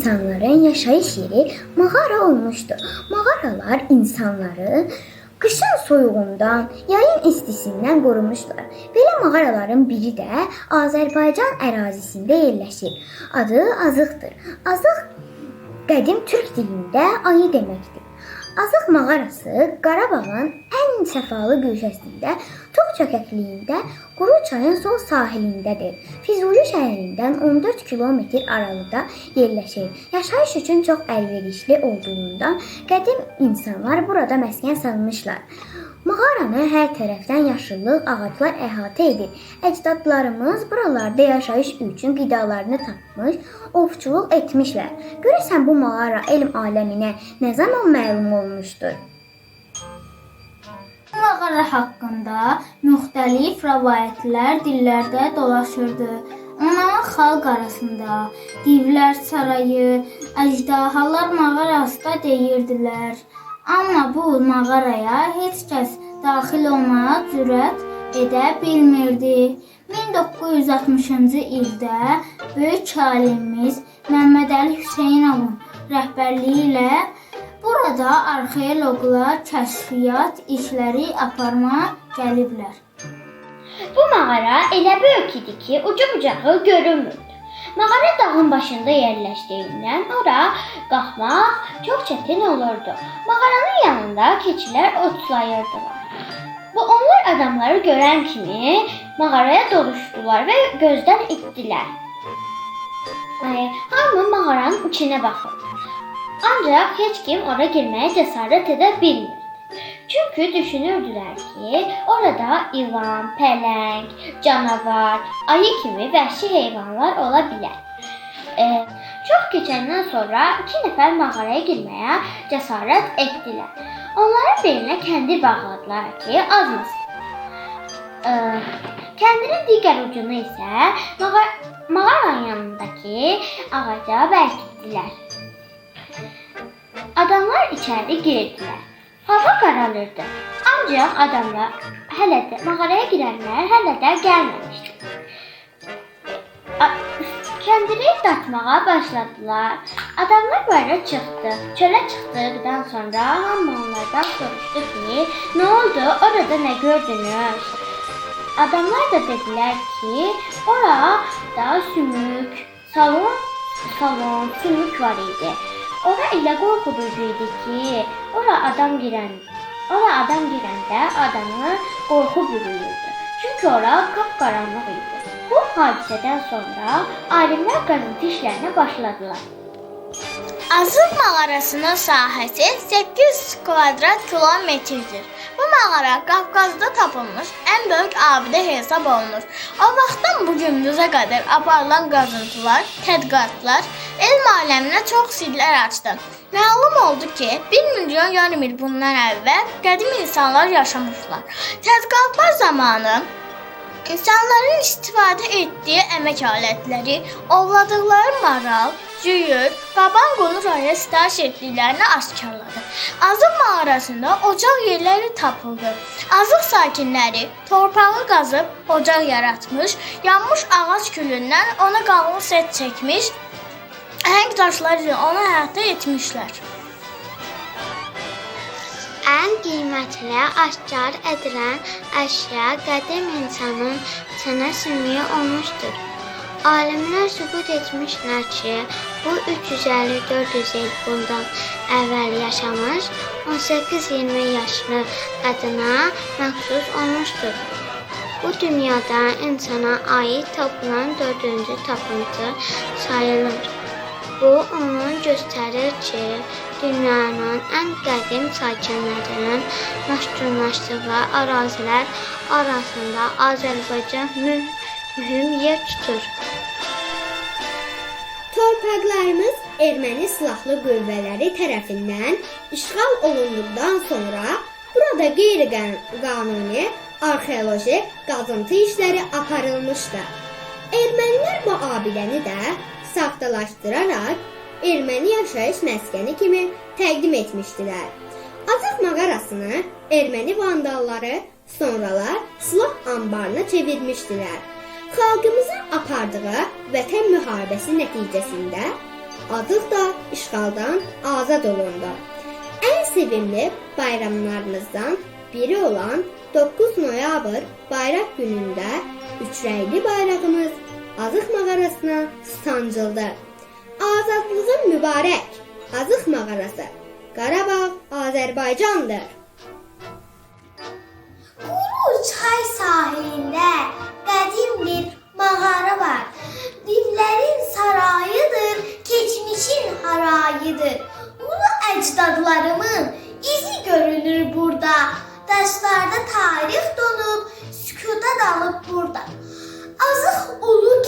insanların yaşayış yeri mağara olmuştur. Mağaralar insanları Qışın soyuğundan, yayın istisindən qorumuşlar. Belə mağaraların biri də Azərbaycan ərazisində yerləşir. Adı Azıqdır. Azıq qədim türk dilində ayı deməkdir. Azıq mağarası Qarabağın ən səfalı güşəsində, Tox çökəkliyində, Quru çayın sol sahilindədir. Füzuli şəhərindən 14 kilometr aralıqda yerləşir. Yaşayış üçün çox əlverişli olduğundan qədim insanlar burada məskən salmışlar. Mağaranı hər tərəfdən yaşıllıq, ağaclar əhatə edir. Əcdadlarımız buralarda yaşayış üçün qidalarını tapmış, ovçuluq etmişlər. Görəsən bu mağara elm aləminə nə zaman məlum olmuşdur? Bu mağara haqqında müxtəlif rəvayətlər dillərdə dolaşırdı. Ona xalq arasında divlər sarayı, əjdahalar mağarası da deyirdilər. Amma bu mağaraya heç kəs daxil olmağa cürət edə bilmirdi. 1960-cı ildə böyük alimimiz Məmmədəli Hüseynovun rəhbərliyi ilə burada arxeoloqlar kəşfiyyat işləri aparma gəliblər. Bu mağara elə böyük idi ki, ucu bucağı görünmürdü. Mağara dağın başında yerləşdiyindən ora qalxmaq çox çətin olurdu. Mağaranın yanında keçilər otlayırdılar. Bu onlar adamları görən kimi mağaraya doluşdular və gözdən itdilər. Ay, hamı mağaranın içinə baxırdı. Ancaq heç kim ora girməyə cəsarət edə bilmirdi. Çünki düşünürdülər ki, orada ilan, pələng, canavar, ayı kimi vəhşi heyvanlar ola bilər. E, çox keçəndən sonra iki nəfər mağaraya girməyə cəsarət etdilər. Onların birinə kəndir bağladılar ki, azmasın. E, kəndirin digər ucunu isə mağara, mağaranın yanındakı ağaca bərkitdilər. Adamlar içəri girdilər. Hava qaralırdı. Ancaq adamlar hələ də mağaraya girənlər hələ də gəlməmişdi. Kəndiri dartmağa başladılar. Adamlar bayıra çıxdı. Çölə çıxdıqdan sonra hamı onlardan soruşdu ki, nə oldu? Orada nə gördünüz? Adamlar da dedilər ki, orada sümük, salon, salon, sümük var idi. Ora elə qorxuducu idi ki, ora adam girən, ora adam girəndə adamı qorxu bürüyürdü. Çünki ora qapqaranlıq idi. Bu hadisədən sonra alimlər qazıntı işlərinə başladılar. Azıq mağarasının sahəsi 800 kvadrat kilometrdir. Bu mağara Qafqazda tapılmış ən böyük abidə hesab olunur. O vaxtdan bu günümüzə qədər aparılan qazıntılar, tədqiqatlar elm aləminə çox sirlər açdı. Məlum oldu ki, 1 milyon yarım il bundan əvvəl qədim insanlar yaşamışlar. Tədqiqatlar zamanı İnsanların istifadə etdiyi əmək alətləri, ovladıqları maral, cüyür, qaban qonur ayə sitayiş etdiklərini aşkarladı. Azıq mağarasında ocaq yerləri tapıldı. Azıq sakinləri torpağı qazıb ocaq yaratmış, yanmış ağac külündən ona qalın set çəkmiş, əhəng daşlar ilə onu həyata etmişlər. Ən qiymətli aşkar edilən əşya qədim insanın çənə sümüyü olmuşdur. Alimlər sübut etmişlər ki, bu 350-400 il bundan əvvəl yaşamış 18-20 yaşlı qadına məxsus olmuşdur. Bu dünyada insana aid tapılan dördüncü tapıntı sayılır. Bu onu göstərir ki, dünyanın ən qədim sakinlərinin məşğullaşdığı ərazilər arasında Azərbaycan mü- mühüm yer tutur. Torpaqlarımız erməni silahlı qüvvələri tərəfindən işğal olunduqdan sonra burada qeyri-qanuni arxeoloji qazıntı işləri aparılmışdı. Ermənilər bu abidəni də saxtalaşdıraraq erməni yaşayış məskəni kimi təqdim etmişdilər. Azıq mağarasını erməni vandalları sonralar silah anbarına çevirmişdilər. Xalqımızın apardığı vətən müharibəsi nəticəsində Azıq da işğaldan azad olundu. Ən sevimli bayramlarımızdan biri olan 9 noyabr bayraq günündə üçrəngli bayrağımız Azıq mağarasına sancıldı. Azadlığın mübarək Azıq mağarası Qarabağ, Azərbaycandır. Quru çay sahilində qədim bir mağara var. Divlərin sarayıdır, keçmişin harayıdır. Ulu əcdadlarımın izi görünür burada. Daşlarda tarix donub, sükuta dalıb burada. Azıq ulu